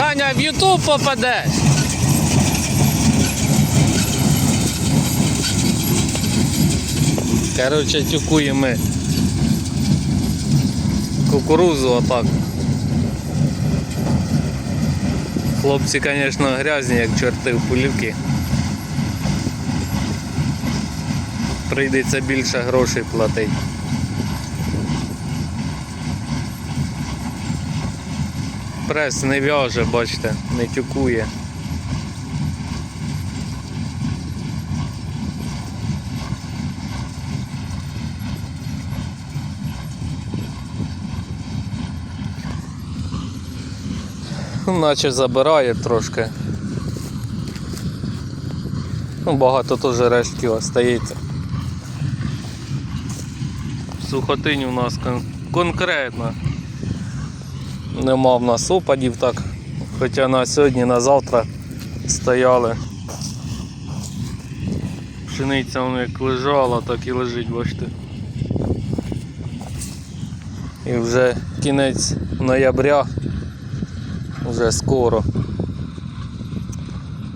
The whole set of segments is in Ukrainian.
Саня в Ютуб попадеш. Короче, тюкуємо кукурузу отак. Хлопці, звісно, грязні, як чорти в полівки. Прийдеться більше грошей платити. Прес не в'яже, бачите, не тюкує. Наче забирає трошки. Ну, багато теж рештків остається. Сухотинь у нас кон- конкретно. Нема в нас опадів так. Хоча на сьогодні, на завтра стояли. Пшениця вона як лежала, так і лежить, бачите. І вже кінець ноября, вже скоро.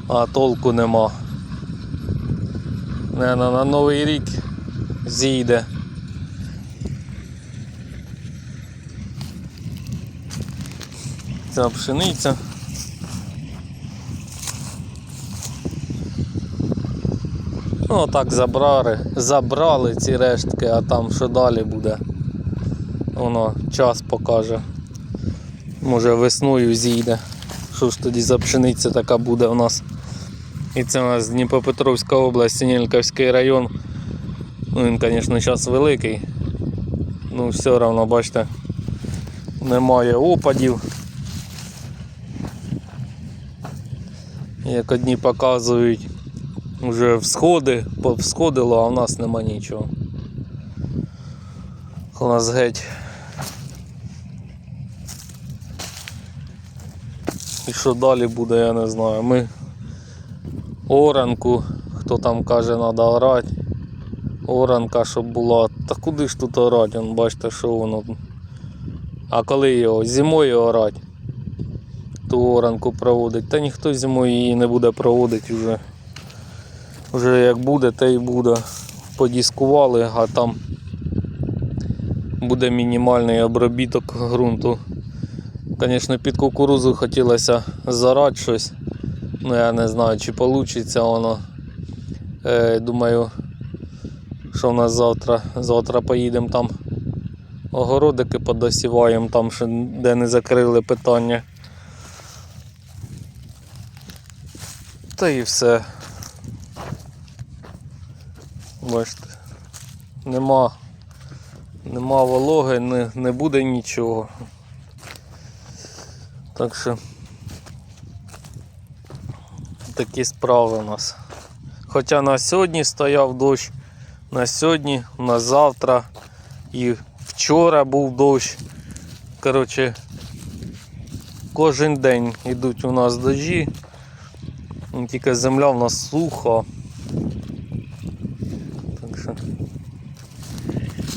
А толку нема. Не, на Новий рік зійде. Ця пшениця. Ну так забрали, забрали ці рештки, а там що далі буде. Воно час покаже. Може весною зійде. Що ж тоді за пшениця така буде у нас. І це у нас Дніпропетровська область, Синельковський район. Ну він, звісно, зараз великий. Ну все одно, бачите, немає опадів. Як одні показують, вже всходи, повсходило, а в нас нема нічого. У нас геть. І що далі буде, я не знаю. Ми оранку, хто там каже, треба орати. Оранка, щоб була. Та куди ж тут орати? Бачите, що воно. А коли його зимою орати? Ту оранку проводить. Та ніхто зимою її не буде проводити вже. Вже як буде, те й буде. Подіскували, а там буде мінімальний обробіток ґрунту. Звісно, під кукурузу хотілося зарати щось. Ну я не знаю, чи вийде воно. Е, думаю, що в нас завтра. Завтра поїдемо там огородики подосіваємо, там ще де не закрили питання. Та і все. Бачите, нема, нема вологи, не, не буде нічого. Так що такі справи у нас. Хоча на сьогодні стояв дощ, на сьогодні, на завтра і вчора був дощ. Коротше, кожен день йдуть у нас дощі. Ну, Тільки земля в нас суха. Так що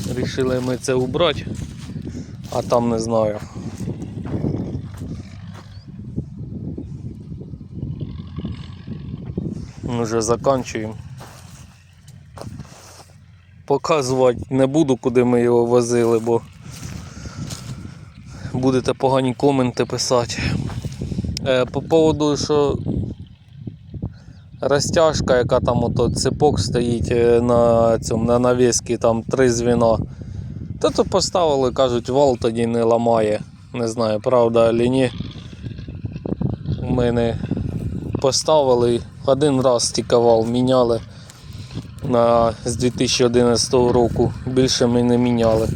вирішили ми це убрати, а там не знаю. Ми вже закінчуємо. Показувати не буду, куди ми його возили, бо будете погані коменти писати. Е, по поводу, що розтяжка, яка там ото цепок стоїть е, на цьому на навіски, там три звіна. Та то поставили, кажуть, вал тоді не ламає. Не знаю, правда чи ні. Ми не поставили один раз тільки вал міняли на, з 2011 року. Більше ми не міняли.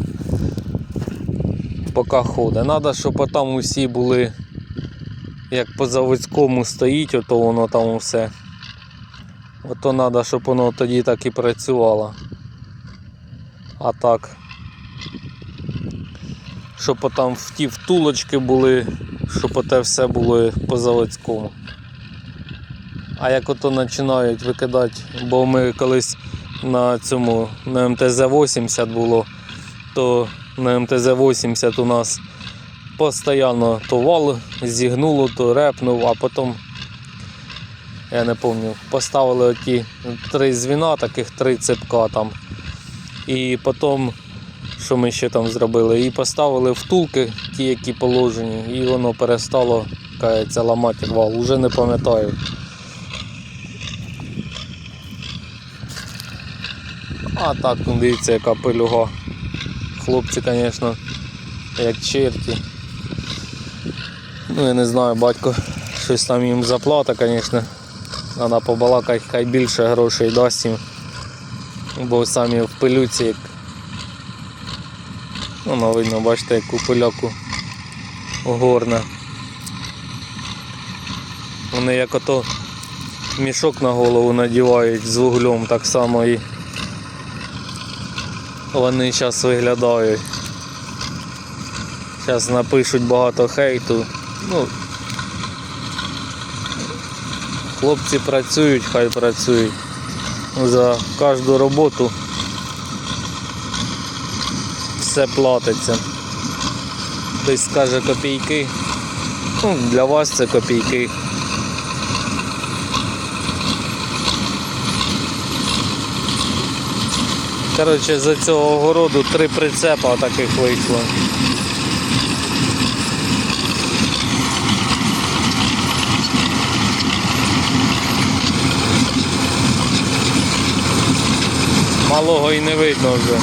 Поки ходить. Треба, щоб там усі були, як по заводському стоїть, ото воно там все. Ото треба, щоб воно тоді так і працювало. А так. Щоб там в ті втулочки були, щоб оте все було по заводському. А як ото починають викидати, бо ми колись на цьому на МТЗ-80 було, то на МТЗ-80 у нас Постоянно то вал зігнуло, то репнув, а потім, я не пам'ятаю, поставили оті три звіна, таких три цепка там. І потім, що ми ще там зробили, і поставили втулки, ті, які положені, і воно перестало кається, ламати вал. Уже не пам'ятаю. А так, ну, дивіться, яка пилюга. Хлопці, звісно, як черті. Ну, я не знаю, батько щось там їм заплата, звісно. Треба побалакати, хай більше грошей дасть їм. Бо самі в пилюці як. Воно видно, бачите, яку пиляку горне. Вони як ото мішок на голову надівають з вуглем, так само і вони зараз виглядають. Зараз напишуть багато хейту. Ну, хлопці працюють, хай працюють. За кожну роботу все платиться. Хтось скаже копійки. Ну, для вас це копійки. Коротше, за цього огороду три прицепа таких вийшло. Малого і не видно вже.